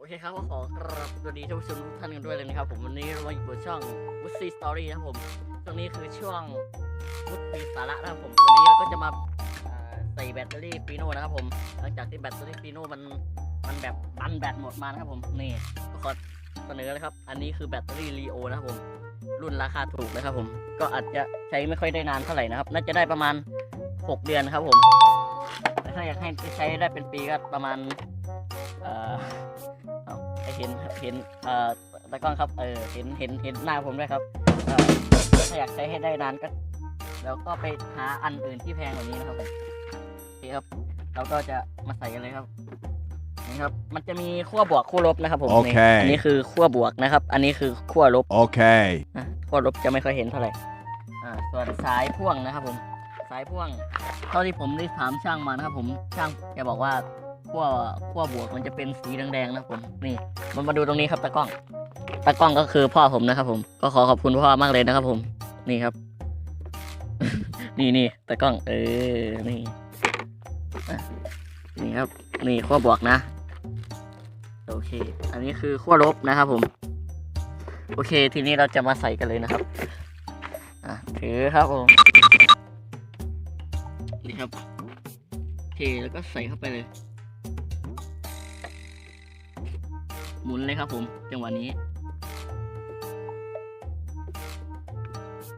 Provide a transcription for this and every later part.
โอเคครับก็ขอกราบสวัสดีท่านผู้ชมทุกท่านกันด้วยเลยนะครับผมวันนี้เรามาอยู่บนช่องวุฒิสตอรี่นะครับผมช่วงนี้คือช่วงวุฒิสาระนะครับผมวันนี้เราก็จะมาใส่แบตเตอรี่ฟีโน่นะครับผมหลังจากที่แบตเตอรี่ฟีโน่มันมันแบบปันแบตหมดมานะครับผมนี่ก็ขอเสนอเลยครับ อันนี้คือแบตเตอรี่ลีโอนะครับผมรุ่นราคาถูกนะครับผม ก็อาจจะใช้ไม่ค่อยได้นานเท่าไหร่นะครับ น่าจะได้ประมาณ 6 เดือนครับผมแต่ถ้าอยากให้ใช้ได้เป็นปีก็ประมาณ เอาให้เห็นเห็นเอ่อตะกล้องครับเออเห็นเห็นเห็นหน้าผมด้วยครับเอ่อถ้าอยากใช้ให้ได้นานก็แล้วก็ไปหาอันอื่นที่แพงกว่านี้นะครับผมโอเคครับ เราก็จะมาใส่กันเลยครับนี่ครับ มันจะมีขั้วบวกขั้วลบนะครับผมโอเค นี่อันนี้คือขั้วบวกนะครับ อันนี้คือขั้วลบ Okay. อะขั้วลบจะไม่ค่อยเห็นเท่าไหร่อ่าส่วนสายพ่วงนะครับผม สายพ่วง เท่าที่ผมได้ถามช่างมานะครับผม ช่างแกบอกว่า ขั้วขั้วบวกมันจะเป็นสีแดงๆนะครับผมนี่มันมาดูตรงนี้ครับตากล้องตากล้องก็คือพ่อผมนะครับ ผมก็ขอขอบคุณพ่อมากเลยนะครับ ผมนี่ครับ นี่นี่ตากล้อง เออนี่นี่ครับ นี่ขั้วบวกนะ โอเค อันนี้คือขั้วลบนะครับ ผม โอเค ทีนี้เราจะมาใส่กันเลยนะครับอะถือครับผมนี่ครับเทแล้วก็ใส่เข้าไปเลย หมุนเลยครับผมจังหวะนี้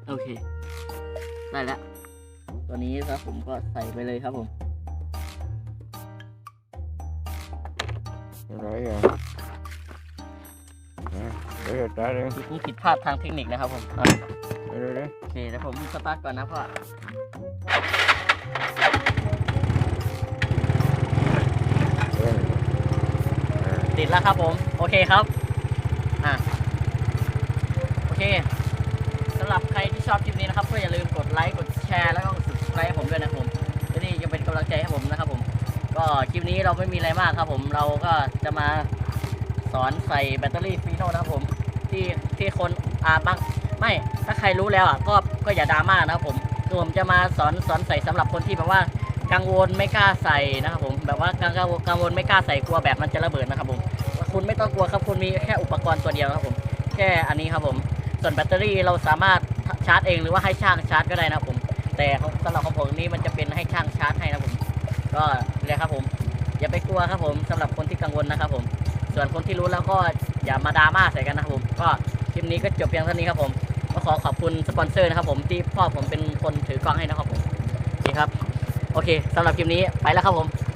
โอเค ได้แล้วตัวนี้ครับผมก็ใส่ไปเลยครับผม Rồi rồi. Để rồi ta đi. มีผิดพลาดทางเทคนิคนะครับผมอะ Đi đi đi. โอเคเดี๋ยวผมสตาร์ทก่อนนะพ่อ ติดแล้วครับผม โอเคครับ อะ โอเคสำหรับใครที่ชอบคลิปนี้นะครับ ก็อย่าลืมกดไลค์ กดแชร์ แล้วก็กด subscribe ให้ผมด้วยนะครับผมจะได้จะเป็นกำลังใจให้ผมนะครับผม ก็คลิปนี้เราไม่มีอะไรมากครับผม เราก็จะมาสอนใส่แบตเตอรี่ฟีโน่นะครับผม ที่ที่คนอ่าบางไม่ ถ้าใครรู้แล้วอะ ก็ ก็อย่าดราม่านะครับผมคือผมจะมาสอนสอนใส่สำหรับคนที่แบบว่า กังวลไม่กล้าใส่นะครับผมแบบว่ากังกังวลกังวลไม่กล้าใส่กลัวแบบมันจะระเบิดนะครับผมคุณไม่ต้องกลัวครับคุณมีแค่อุปกรณ์ตัวเดียวนะครับผมแค่อันนี้ครับผม ส่วนแบตเตอรี่เราสามารถชาร์จเองหรือว่าให้ช่างชาร์จก็ได้นะครับผม แต่สำหรับของผมนี้มันจะเป็นให้ช่างชาร์จให้นะครับผมก็เลยครับผมอย่าไปกลัวครับผมสำหรับคนที่กังวลนะครับผม ส่วนคนที่รู้แล้วก็อย่ามาดราม่าใส่กันนะครับผม ก็คลิปนี้ก็จบเพียงเท่านี้ครับผมก็ขอขอบคุณสปอนเซอร์นะครับผมที่พ่อผมเป็นคนถือกล้องให้นะครับผมโอเคครับ โอเคสำหรับคลิปนี้ไปแล้วครับผม